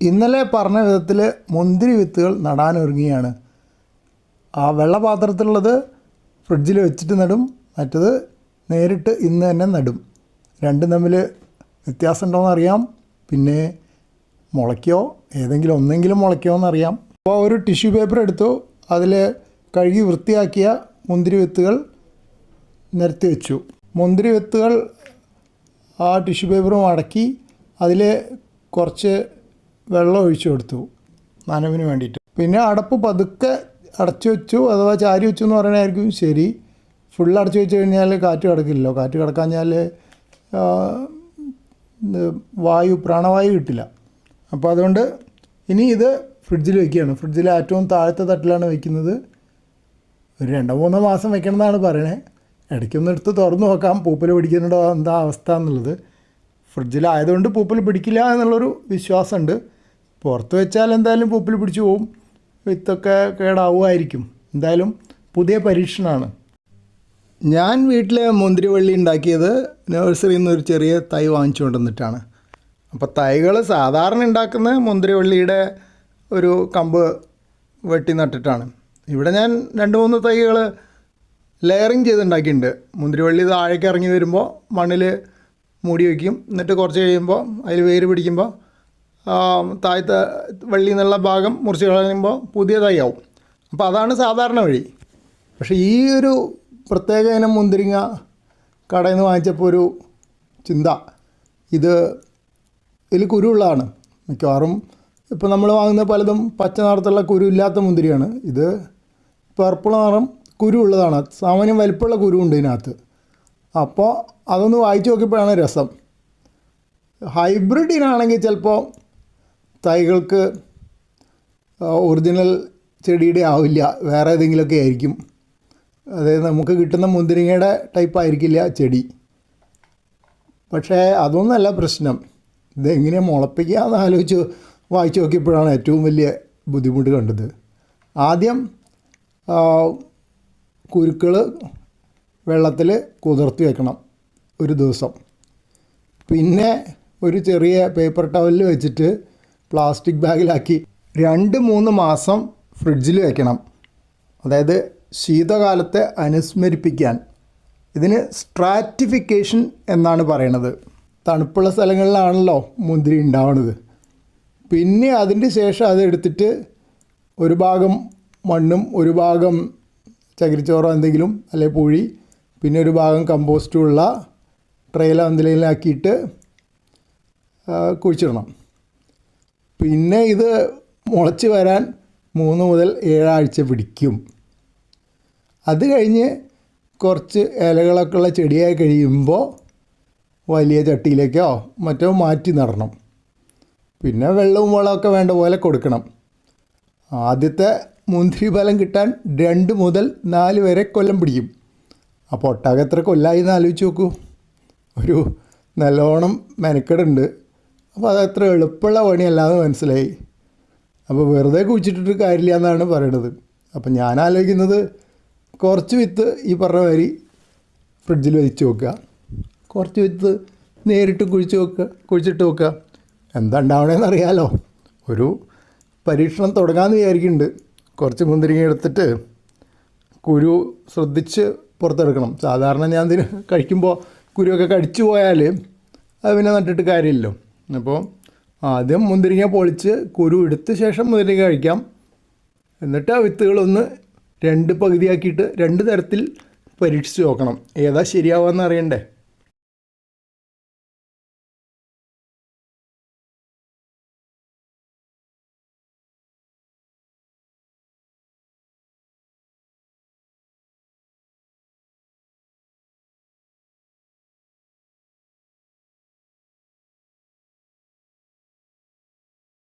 ഇന്നലെ പറഞ്ഞ വിധത്തിൽ മുന്തിരി വിത്തുകൾ നടാനൊരുങ്ങിയാണ് ആ വെള്ളപാത്രത്തിലുള്ളത് ഫ്രിഡ്ജിൽ വെച്ചിട്ട് നടും മറ്റത് നേരിട്ട് ഇന്ന് തന്നെ നടും. രണ്ടും തമ്മിൽ വ്യത്യാസം ഉണ്ടോയെന്ന് അറിയാം പിന്നെ മുളയ്ക്കോ ഏതെങ്കിലും ഒന്നെങ്കിലും മുളയ്ക്കോ എന്നറിയാം അപ്പോൾ ഒരു ടിഷ്യൂ പേപ്പർ എടുത്തു അതിൽ കഴുകി വൃത്തിയാക്കിയ മുന്തിരി വിത്തുകൾ നിരത്തി വെച്ചു. മുന്തിരി വിത്തുകൾ ആ ടിഷ്യൂ പേപ്പറും അടക്കി അതിൽ കുറച്ച് വെള്ളം ഒഴിച്ചു കൊടുത്തു. നനവിന് വേണ്ടിയിട്ട്. പിന്നെ അടപ്പ് പതുക്കെ അടച്ചു വെച്ചു. അഥവാ ചാരി വെച്ചു എന്ന് പറയണമായിരിക്കും ശരി. ഫുൾ അടച്ചു വെച്ച് കഴിഞ്ഞാൽ കാറ്റ് കിടക്കില്ലല്ലോ. കാറ്റ് കിടക്കാഞ്ഞാൽ വായു പ്രാണവായു കിട്ടില്ല. അപ്പോൾ അതുകൊണ്ട് ഇനി ഇത് ഫ്രിഡ്ജിൽ വെക്കുകയാണ്. ഫ്രിഡ്ജിൽ ഏറ്റവും താഴത്തെ തട്ടിലാണ് വെക്കുന്നത്. ഒരു രണ്ടോ മൂന്നോ മാസം വെക്കണമെന്നാണ് പറയണേ. ഇടയ്ക്കൊന്ന് എടുത്ത് തുറന്നു നോക്കാം. പൂപ്പൽ പിടിക്കുന്നുണ്ടോ? എന്താ അവസ്ഥ എന്നുള്ളത്. ഫ്രിഡ്ജിലായതുകൊണ്ട് പൂപ്പൽ പിടിക്കില്ല എന്നുള്ളൊരു വിശ്വാസമുണ്ട്. പുറത്ത് വെച്ചാൽ എന്തായാലും പൂപ്പിൽ പിടിച്ചു പോവും. വിത്തൊക്കെ കേടാവുമായിരിക്കും. എന്തായാലും പുതിയ പരീക്ഷണമാണ് ഞാൻ വീട്ടിലെ മുന്തിരിവള്ളി ഉണ്ടാക്കിയത് നഴ്സറിയിൽ നിന്ന് ഒരു ചെറിയ തൈ വാങ്ങിച്ചു കൊണ്ടുവന്നിട്ടാണ്. അപ്പോൾ തൈകൾ സാധാരണ ഉണ്ടാക്കുന്ന മുന്തിരിവള്ളിയുടെ ഒരു കമ്പ് വെട്ടി നട്ടിട്ടാണ്. ഇവിടെ ഞാൻ രണ്ട് മൂന്ന് തൈകൾ ലെയറിങ് ചെയ്തുണ്ടാക്കിയിട്ടുണ്ട്. മുന്തിരിവള്ളി താഴേക്ക് ഇറങ്ങി വരുമ്പോൾ മണ്ണിൽ മൂടി വയ്ക്കും എന്നിട്ട് കുറച്ച് കഴിയുമ്പോൾ അതിൽ വേര് പിടിക്കുമ്പോൾ താഴത്തെ വള്ളി എന്നുള്ള ഭാഗം മുറിച്ച് കളയുമ്പോൾ പുതിയ തൈയാവും അപ്പോൾ അതാണ് സാധാരണ വഴി. പക്ഷേ ഈ ഒരു പ്രത്യേക ഇനം മുന്തിരിങ്ങ കടയിൽ നിന്ന് വാങ്ങിച്ചപ്പോൾ ഒരു ചിന്ത. ഇത് ഇതിൽ കുരുള്ളതാണ് മിക്കവാറും ഇപ്പോൾ നമ്മൾ വാങ്ങുന്ന പലതും പച്ച നിറത്തുള്ള കുരു ഇല്ലാത്ത മുന്തിരിയാണ്. ഇത് പർപ്പിൾ നിറം കുരുള്ളതാണ് സാമാന്യം വലിപ്പമുള്ള കുരുവുണ്ട് ഇതിനകത്ത്. അപ്പോൾ അതൊന്ന് വായിച്ചു നോക്കിയപ്പോഴാണ് രസം. ഹൈബ്രിഡിനാണെങ്കിൽ ചിലപ്പോൾ തൈകൾക്ക് ഒറിജിനൽ ചെടിയുടെ ആവില്ല. വേറെ ഏതെങ്കിലുമൊക്കെ ആയിരിക്കും. അതായത് നമുക്ക് കിട്ടുന്ന മുന്തിരിങ്ങയുടെ ടൈപ്പ് ആയിരിക്കില്ല ചെടി. പക്ഷേ അതൊന്നല്ല പ്രശ്നം. ഇതെങ്ങനെ മുളപ്പിക്കുക എന്ന് ആലോചിച്ച് വായിച്ചു നോക്കിയപ്പോഴാണ് ഏറ്റവും വലിയ ബുദ്ധിമുട്ട് കണ്ടത്. ആദ്യം കുരുക്കൾ വെള്ളത്തിൽ കുതിർത്തി വെക്കണം ഒരു ദിവസം. പിന്നെ ഒരു ചെറിയ പേപ്പർ ടവലിൽ വെച്ചിട്ട് പ്ലാസ്റ്റിക് ബാഗിലാക്കി രണ്ട് മൂന്ന് മാസം ഫ്രിഡ്ജിൽ വയ്ക്കണം അതായത് ശീതകാലത്തെ അനുസ്മരിപ്പിക്കാൻ. ഇതിന് സ്ട്രാറ്റിഫിക്കേഷൻ എന്നാണ് പറയണത്. തണുപ്പുള്ള സ്ഥലങ്ങളിലാണല്ലോ മുന്തിരി ഉണ്ടാവുന്നത് പിന്നെ അതിന്റെ ശേഷം അതെടുത്തിട്ട് ഒരു ഭാഗം മണ്ണും ഒരു ഭാഗം ചകിരിച്ചോറോ എന്തെങ്കിലും അല്ലെങ്കിൽ പുഴി പിന്നെ ഒരു ഭാഗം കമ്പോസ്റ്റുള്ള ട്രെയിലോ എന്തെങ്കിലും ആക്കിയിട്ട് കുഴിച്ചിടണം. പിന്നെ ഇത് മുളച്ച് വരാൻ മൂന്ന് മുതൽ ഏഴാഴ്ച പിടിക്കും. അത് കഴിഞ്ഞ് കുറച്ച് ഇലകളൊക്കെ ഉള്ള ചെടിയായി കഴിയുമ്പോൾ വലിയ ചട്ടിയിലേക്കോ മറ്റോ മാറ്റി നടണം. പിന്നെ വെള്ളവും വളമൊക്കെ വേണ്ട പോലെ കൊടുക്കണം. ആദ്യത്തെ മുന്തിരി ഫലം കിട്ടാൻ രണ്ട് മുതൽ നാല് വരെ കൊല്ലം പിടിക്കും. അപ്പോൾ ഒട്ടാകെ എത്ര കൊല്ലായി എന്ന് ആലോചിച്ച് നോക്കൂ. ഒരു നല്ലോണം മെനക്കെടുണ്ട്. അപ്പോൾ അത് അത്ര എളുപ്പമുള്ള പണിയല്ലാന്ന് മനസ്സിലായി. അപ്പോൾ വെറുതെ കുഴിച്ചിട്ടിട്ട് കാര്യമില്ല എന്നാണ് പറയണത്. അപ്പം ഞാൻ ആലോചിക്കുന്നത് കുറച്ച് വിത്ത് ഈ പറഞ്ഞ മാതിരി ഫ്രിഡ്ജിൽ വെച്ച് വെക്കുക. കുറച്ച് വിത്ത് നേരിട്ട് കുഴിച്ച് വെക്കുക കുഴിച്ചിട്ട് വെക്കുക. എന്താ ഉണ്ടാവണേന്ന് അറിയാലോ. ഒരു പരീക്ഷണം തുടങ്ങാമെന്ന് വിചാരിക്കുന്നുണ്ട്. കുറച്ച് മുന്തിരിങ്ങ എടുത്തിട്ട് കുരു ശ്രദ്ധിച്ച് പുറത്തെടുക്കണം. സാധാരണ ഞാൻ ഇതിന് കഴിക്കുമ്പോൾ കുരുവൊക്കെ കടിച്ചു പോയാൽ അത് പിന്നെ നട്ടിട്ട് കാര്യമില്ലല്ലോ. അപ്പോൾ ആദ്യം മുന്തിരിങ്ങ പൊളിച്ച് കുരു എടുത്ത ശേഷം മുന്തിരിങ്ങ കഴിക്കാം. എന്നിട്ട് ആ വിത്തുകളൊന്ന് രണ്ട് പകുതിയാക്കിയിട്ട് രണ്ട് തരത്തിൽ പരീക്ഷിച്ച് നോക്കണം. ഏതാ ശരിയാവുക അറിയണ്ടേ?